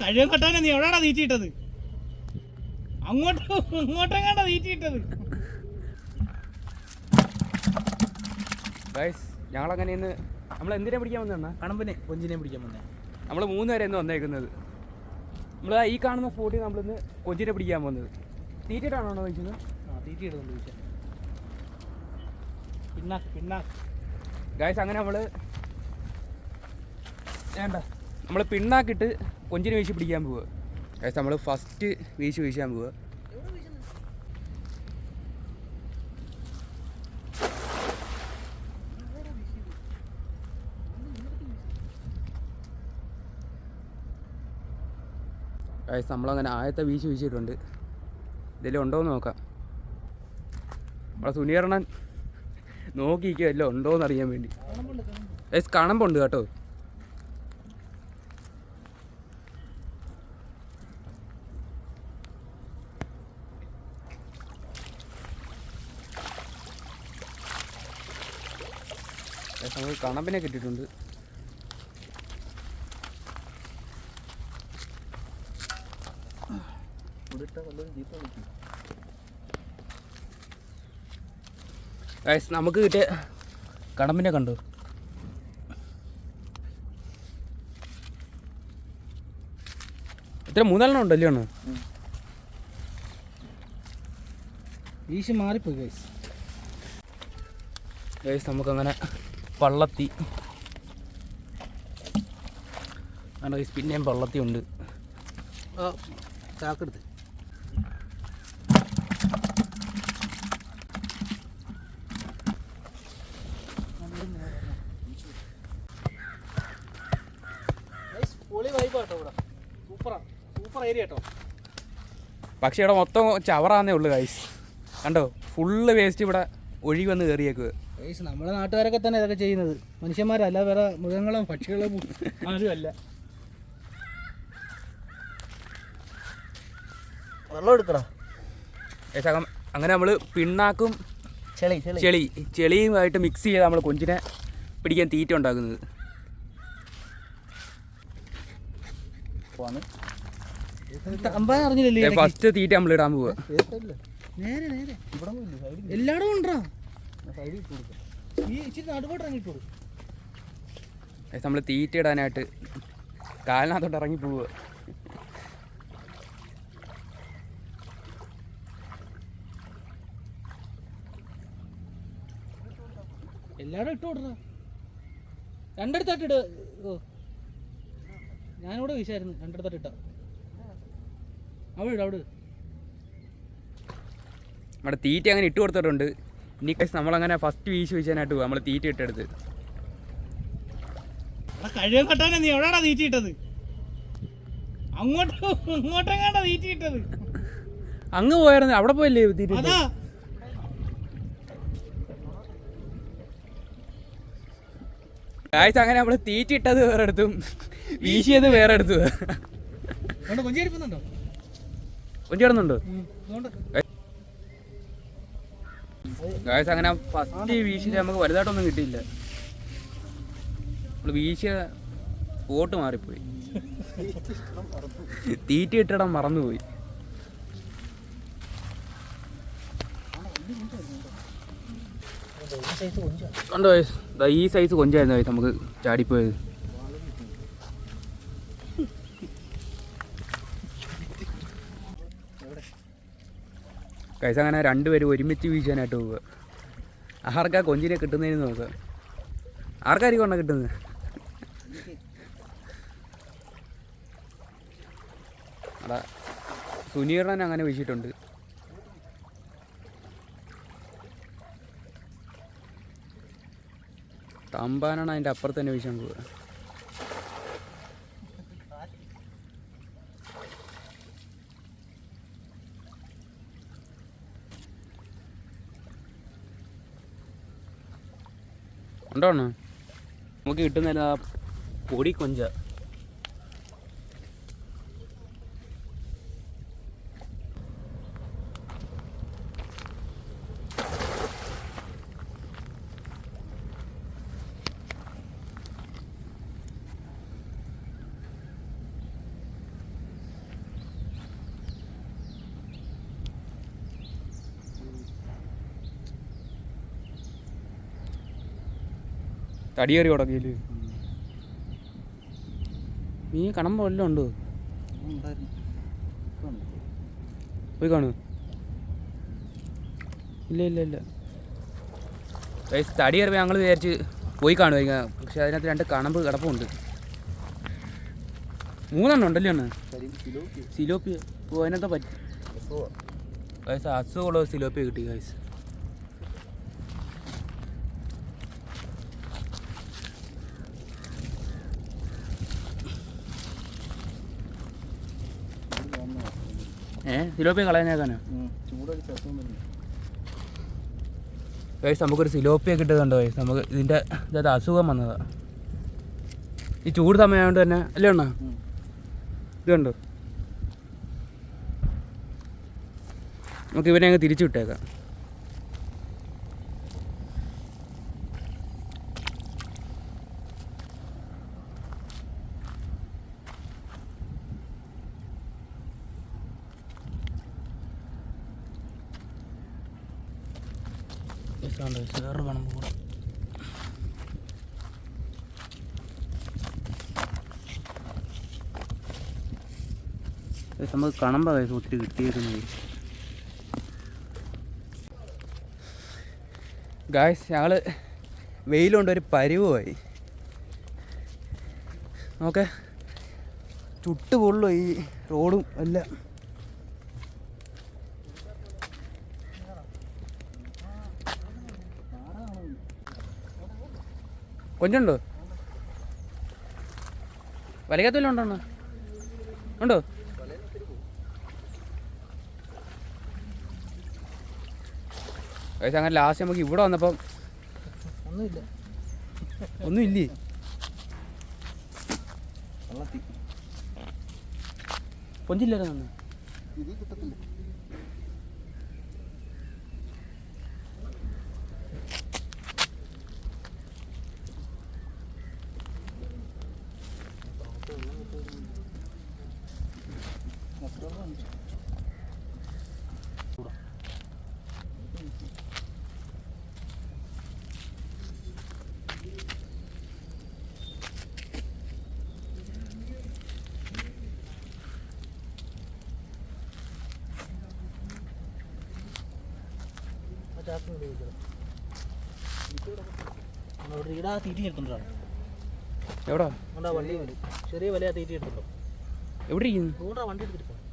കഴിയാൻ കട്ടാനെ നീ എവിടെയാടാ തീറ്റിയിട്ടത് അങ്ങോട്ട് ഇങ്ങോട്ടെങ്ങാണ്ടാ തീറ്റിയിട്ടത് ഗൈസ് ഞങ്ങളങ്ങനെ ഇന്ന് നമ്മൾ എന്തിനെ പിടിക്കാൻ വന്നതാണ് കണമ്പിനെ കൊഞ്ചിനെ പിടിക്കാൻ വന്നേ. നമ്മൾ മൂന്ന് പേരെ ഇന്ന് വന്നേക്കുന്നത്. നമ്മൾ ഈ കാണുന്ന സ്പോട്ടിൽ നമ്മളിന്ന് കൊഞ്ചിനെ പിടിക്കാൻ പോകുന്നത് തീറ്റിട്ടാണോ ചോദിച്ചത് ആ തീറ്റിയിടുന്നുണ്ട് ചോദിച്ചാൽ പിന്നാക്ക് പിന്നാക്ക് ഗൈസ് അങ്ങനെ നമ്മൾ വേണ്ട. നമ്മൾ പിണ്ണാക്കിട്ട് കൊഞ്ചിനെ വീശി പിടിക്കാൻ പോവുക അതായത് നമ്മൾ ഫസ്റ്റ് വീശി വീശാൻ പോവുക അതായത് നമ്മളങ്ങനെ ആയത്തെ വീശി വീശിയിട്ടുണ്ട്. ഇതിൽ ഉണ്ടോ എന്ന് നോക്കാം. നമ്മളെ സുനീറണ്ണൻ നോക്കിയിരിക്കുക എല്ലാം ഉണ്ടോ എന്ന് അറിയാൻ വേണ്ടി. കണമ്പുണ്ട് കേട്ടോ. നമുക്ക് കണമ്പിനെ കിട്ടിയിട്ടുണ്ട്. ഗൈസ് നമുക്ക് കിട്ടിയ കടമ്പിനെ കണ്ടു. ഇത്ര മൂന്നാലെണ്ണം ഉണ്ട് അല്ലയോ വീശി മാറിപ്പോയി ഗൈസ് ഗൈസ് നമുക്കങ്ങനെ പള്ളത്തി. ആണ് പിന്നെയും പള്ളത്തി ഉണ്ട്. ചാക്കെടുത്ത്. പക്ഷേ ഇവിടെ മൊത്തം ചവറാന്നേ ഉള്ളു ഗൈസ് കണ്ടോ? ഫുള്ള് വേസ്റ്റ് ഇവിടെ ഒഴുകി വന്ന് കയറിയേക്കുക നമ്മുടെ നാട്ടുകാരൊക്കെ തന്നെ ഇതൊക്കെ ചെയ്യുന്നത്. മനുഷ്യന്മാരല്ല വേറെ മൃഗങ്ങളോ പക്ഷികളും ആരും അല്ല. വെള്ളം എടുക്കടാ ഏശാഖം അങ്ങനെ നമ്മൾ പിണ്ണാക്കും ചെളി ചെളി. ചെളി ചെളിയുമായിട്ട് മിക്സ് ചെയ്ത് നമ്മൾ കൊഞ്ചിനെ പിടിക്കാൻ തീറ്റ ഉണ്ടാക്കുന്നത്. ഫസ്റ്റ് തീറ്റ നമ്മൾ ഇടാൻ പോവുക നേരെ ഈ ഇച്ചിരി കൊടുക്കും. നമ്മൾ തീറ്റ ഇടാനായിട്ട് കാലിനകത്തോട്ട് ഇറങ്ങി പോവുക. എല്ലാരും ഇട്ട് കൊടുത്ത രണ്ടിടത്തായിട്ട് ഇട്. ഞാനിവിടെ വീശായിരുന്നു. രണ്ടിടത്തായിട്ട് ഇട്ട. അവിടെ ഇട അവിടെ നമ്മുടെ തീറ്റ അങ്ങനെ ഇട്ട് കൊടുത്തിട്ടുണ്ട്. ഇനി കൈസ് നമ്മളങ്ങനെ ഫസ്റ്റ് വീശ് വീശാനായിട്ട് പോകും നമ്മൾ തീറ്റ ഇട്ടെടുത്ത്. കട്ടാനെ നീ എവിടെയാടാ തീറ്റിയിട്ടത് അങ്ങോട്ട് തീറ്റിയിട്ടത് അങ്ങ് പോയായിരുന്നു. അവിടെ പോയല്ലേ തീറ്റ ഇട്ടത്? അതാ. കാഴ്ച അങ്ങനെ നമ്മൾ തീറ്റ ഇട്ടത് വേറെ എടുത്തും. വീശിയത് വേറെ എടുത്തു. കൊഞ്ചി അടിപ്പുന്നുണ്ടോ കാഴ്ച അങ്ങനെ ഫസ്റ്റ് വീശിയിട്ട് നമുക്ക് വലുതായിട്ടൊന്നും കിട്ടിയില്ല. നമ്മൾ വീശിയ സ്പോട്ട് മാറിപ്പോയി. തീറ്റ ഇട്ടിടം മറന്നുപോയി. കണ്ടോ ഈ സൈസ് കൊഞ്ചായിരുന്നു നമുക്ക് ചാടിപ്പോയത്. കൈസ് അങ്ങനെ രണ്ടുപേരും ഒരുമിച്ച് വീശാനായിട്ട് പോവുക. ആർക്കാ കൊഞ്ചിനെ കിട്ടുന്നതിന് നോക്കുക ആർക്കായിരിക്കും കൊണ്ട കിട്ടുന്നത്? അടാ സുനീറിനെ അങ്ങനെ വീശിയിട്ടുണ്ട്. തമ്പാനാണ് അതിന്റെ അപ്പുറത്ത് തന്നെ വീശാൻ പോവുക. ഉണ്ടോ നമുക്ക് കിട്ടുന്ന പൊടി കൊഞ്ച. തടിയേറി ഉടക്കിയിൽ നീ കണമ്പ വല്ലതും ഉണ്ടോ. പോയി കാണു. ഇല്ല ഇല്ല ഇല്ല. തടി കയറിയപ്പോൾ ഞങ്ങൾ വിചാരിച്ച് പോയി കാണുമായിരിക്കാം പക്ഷെ അതിനകത്ത് രണ്ട് കണമ്പ് കിടപ്പുണ്ട്. മൂന്നെണ്ണം ഉണ്ടല്ലേ അണ്ണ സിലോപ്പി ഓ അതിനകത്ത് പറ്റി. അസുഖമുള്ള സിലോപ്പി കിട്ടി ഗൈസ് ഇത് വന്നതാ. ഏ? സിലോപ്പി കളയാനേക്കാനോ? ഗൈസ് നമുക്കൊരു സിലോപ്പിയ കിട്ടുന്നുണ്ടോ ഗൈസ് നമുക്ക് ഇതിന്റെ ഇതത് അസുഖം വന്നതാ. ഈ ചൂട് സമയമായതുകൊണ്ട് തന്നെ അല്ലേ അണ്ണാ? ഉം. ഇത് കണ്ടോ? നമുക്ക് ഇവനെ അങ്ങ് തിരിച്ചു വിട്ടേക്കാം. വേറെ വേണം കൂടെ നമുക്ക് കണമ്പ കൈസ് ഒത്തിരി ഗായ്സ് ഞങ്ങൾ വെയിലുകൊണ്ട് ഒരു പരിവുമായി നോക്കെ ചുട്ട് ചുട്ടുപൊള്ളു ഈ റോഡും എല്ലാം. കൊഞ്ചുണ്ടോ? വലകത്തല്ലോ ഉണ്ടോ? ഉണ്ടോ അങ്ങനെ ലാസ്റ്റ് നമുക്ക് ഇവിടെ വന്നപ്പം ഒന്നുമില്ല. ഒന്നും ഇല്ലേ വെള്ളത്തി. കൊഞ്ചില്ലായിരുന്നു ഇതിൽ കിട്ടത്തില്ല ഇവിടെ ആ തീറ്റി എടുത്തിട്ടുണ്ടാണ് എവിടെ? വണ്ടി ചെറിയ വലയാ തീറ്റി എടുത്തുണ്ടോ എവിടെ വണ്ടി എടുത്തിട്ട്